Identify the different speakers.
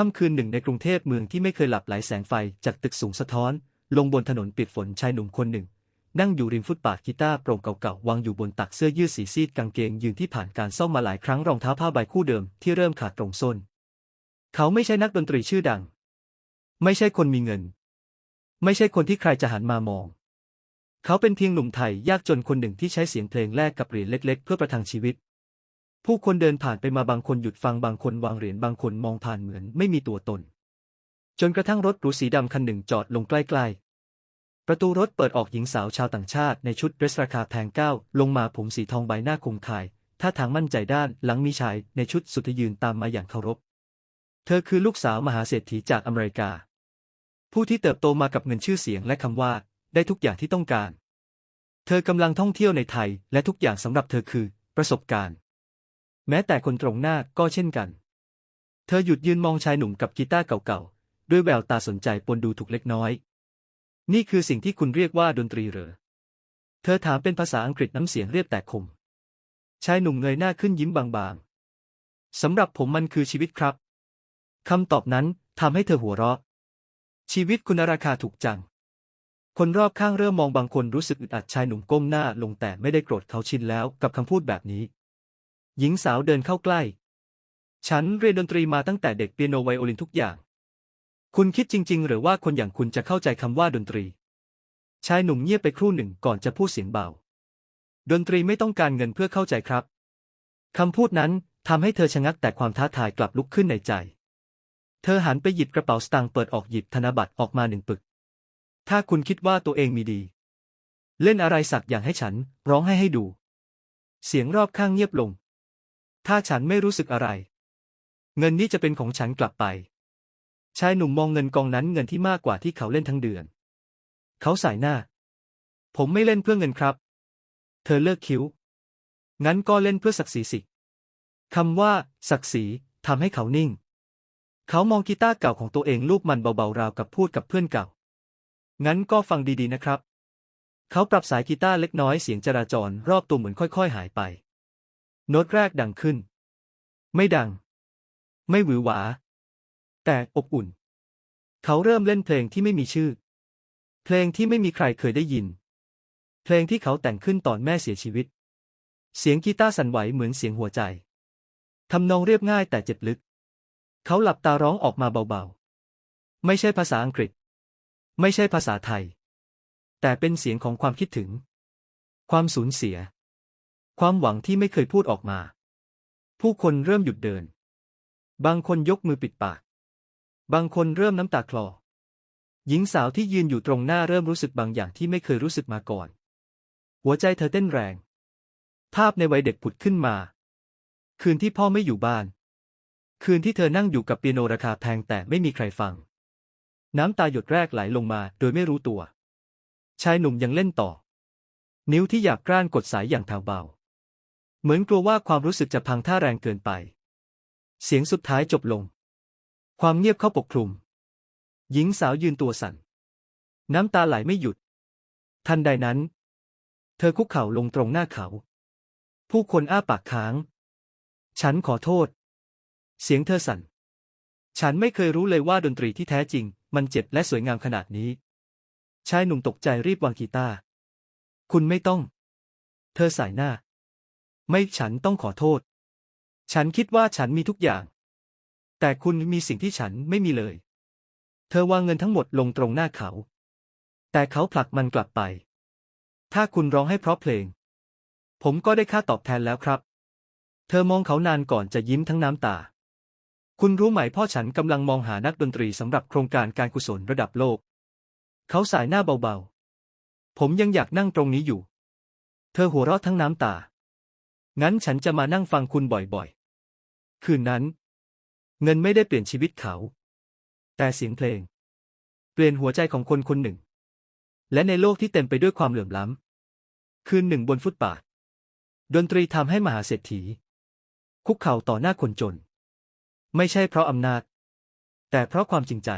Speaker 1: ค่ำคืนหนึ่งในกรุงเทพเมืองที่ไม่เคยหลับไหลแสงไฟจากตึกสูงสะท้อน ลงบนถนนเปียกฝนชายหนุ่มคนหนึ่ง นั่งอยู่ริมฟุตบาทกีตาร์โปร่งเก่าๆวางอยู่บนตักเสื้อยืดสีซีดกางเกงยืนที่ผ่านการซ่อมมาหลายครั้งรองเท้าผ้าใบคู่เดิมที่เริ่มขาดตรงส้น เขาไม่ใช่นักดนตรีชื่อดัง ไม่ใช่คนมีเงิน ไม่ใช่คนที่ใครจะหันมามอง เขาเป็นเพียงหนุ่มไทยยากจนคนหนึ่งที่ใช้เสียงเพลงแลกกับเหรียญเล็ก ๆ เพื่อประทังชีวิต ผู้คนเดินผ่านไปมาบางคนหยุดฟังบางคนวางเหรียญบางคนมองผ่านเหมือนไม่มีตัวตน จนกระทั่งรถหรูสีดำคันหนึ่งจอดลงใกล้ ๆ ประตูรถเปิดออกหญิงสาวชาวต่างชาติในชุดเดรสราคาแพงก้าวลงมาผมสีทองใบหน้าคมคายท่าทางมั่นใจด้านหลังมีชายในชุดสุดยืนตามมาอย่างเคารพ เธอคือลูกสาวมหาเศรษฐีจากอเมริกา ผู้ที่เติบโตมากับเงินชื่อเสียงและคำว่า ได้ทุกอย่างที่ต้องการ เธอกำลังท่องเที่ยวในไทยและทุกอย่างสำหรับเธอคือ ประสบการณ์ แม้แต่คนตรงหน้าก็เช่นกัน เธอหยุดยืนมองชายหนุ่มกับกีตาร์เก่าๆ ด้วยแววตาสนใจปนดูถูกเล็กน้อย นี่คือสิ่งที่คุณเรียกว่าดนตรีเหรอ เธอถามเป็นภาษาอังกฤษน้ำเสียงเรียบแต่คม ชายหนุ่มเงยหน้าขึ้นยิ้มบางๆ สำหรับผมมันคือชีวิตครับ คำตอบนั้นทำให้เธอหัวเราะ ชีวิตคุณราคาถูกจัง คนรอบข้างเริ่มมองบางคนรู้สึกอึดอัดชายหนุ่มก้มหน้าลงแต่ไม่ได้โกรธเขาชินแล้วกับคำพูดแบบนี้ หญิงสาวเดินเข้าใกล้ ฉันเรียนดนตรีมาตั้งแต่เด็กเปียโนไวโอลินทุกอย่าง คุณคิดจริง ๆ หรือว่าคนอย่างคุณจะเข้าใจคำว่าดนตรี ชายหนุ่มเงียบไปครู่หนึ่งก่อนจะพูดเสียงเบา ดนตรีไม่ต้องการเงินเพื่อเข้าใจครับ คำพูดนั้นทำให้เธอชะงักแต่ความท้าทายกลับลุกขึ้นในใจ เธอหันไปหยิบกระเป๋าสตางค์เปิดออกหยิบธนบัตรออกมาหนึ่งปึก ถ้าคุณคิดว่าตัวเองมีดี เล่นอะไรสักอย่างให้ฉัน ร้องให้ให้ดู เสียงรอบข้างเงียบลง ถ้าฉันไม่รู้สึกอะไร เงินนี้จะเป็นของฉันกลับไป ชายหนุ่มมองเงินกองนั้นเงินที่มากกว่าที่เขาเล่นทั้งเดือน เขาสายหน้า ผมไม่เล่นเพื่อเงินครับ เธอเลิกคิ้ว งั้นก็เล่นเพื่อศักดิ์ศรีสิคำว่า ศักดิ์ศรีทำให้เขานิ่ง เขามองกีตาร์เก่าของตัวเองลูกมันเบาๆราวกับพูดกับเพื่อนเก่า งั้นก็ฟังดีๆนะครับ เขาปรับสายกีตาร์เล็กน้อยเสียงจราจรรอบตัวเหมือนค่อย ๆ หายไป โน้ตแรกดังขึ้น ไม่ดัง ไม่หวือหวา แต่อบอุ่น เขาเริ่มเล่นเพลงที่ไม่มีชื่อ เพลงที่ไม่มีใครเคยได้ยิน เพลงที่เขาแต่งขึ้นตอนแม่เสียชีวิต เสียงกีตาร์สั่นไหวเหมือนเสียงหัวใจทำนองเรียบง่ายแต่เจ็บลึก เขาหลับตาร้องออกมาเบาๆ ไม่ใช่ภาษาอังกฤษ ไม่ใช่ภาษาไทย แต่เป็นเสียงของความคิดถึง ความสูญเสีย ความหวังที่ไม่เคยพูดออกมา ผู้คนเริ่มหยุดเดิน บางคนยกมือปิดปาก บางคนเริ่มน้ำตาคลอ หญิงสาวที่ยืนอยู่ตรงหน้าเริ่มรู้สึกบางอย่างที่ไม่เคยรู้สึกมาก่อน หัวใจเธอเต้นแรง ภาพในวัยเด็กผุดขึ้นมา คืนที่พ่อไม่อยู่บ้าน คืนที่เธอนั่งอยู่กับเปียโนราคาแพงแต่ไม่มีใครฟัง น้ำตาหยดแรกไหลลงมาโดยไม่รู้ตัว ชายหนุ่มยังเล่นต่อ นิ้วที่หยาบกร้านกดสายอย่างแผ่วเบา เหมือนกลัวว่าความรู้สึกจะพังท่าแรงเกินไป เสียงสุดท้ายจบลง ความเงียบเข้าปกคลุม หญิงสาวยืนตัวสั่น น้ำตาไหลไม่หยุด ทันใดนั้น เธอคุกเข่าลงตรงหน้าเขา ผู้คนอ้าปากค้าง ฉันขอโทษ เสียงเธอสั่น ฉันไม่เคยรู้เลยว่าดนตรีที่แท้จริง มันเจ็บและสวยงามขนาดนี้ ชายหนุ่มตกใจรีบวางกีตาร์ คุณไม่ต้อง เธอสายหน้า ไม่ฉันต้องขอโทษ ฉันคิดว่าฉันมีทุกอย่าง แต่คุณมีสิ่งที่ฉันไม่มีเลย เธอวางเงินทั้งหมดลงตรงหน้าเขา แต่เขาผลักมันกลับไป ถ้าคุณร้องให้เพราะเพลง ผมก็ได้ค่าตอบแทนแล้วครับ เธอมองเขานานก่อนจะยิ้มทั้งน้ำตา คุณรู้ไหมพ่อฉันกำลังมองหานักดนตรีสำหรับโครงการการกุศลระดับโลก เขาสายหน้าเบาๆ ผมยังอยากนั่งตรงนี้อยู่ เธอหัวเราะทั้งน้ำตา งั้นฉันจะมานั่งฟังคุณบ่อยๆ คืนนั้น เงินไม่ได้เปลี่ยนชีวิตเขา แต่เสียงเพลง เปลี่ยนหัวใจของคนคนหนึ่ง และในโลกที่เต็มไปด้วยความเหลื่อมล้ำ คืนหนึ่งบนฟุตบาท ดนตรีทำให้มหาเศรษฐี คุกเข่าต่อหน้าคนจน ไม่ใช่เพราะอำนาจ แต่เพราะความจริงใจ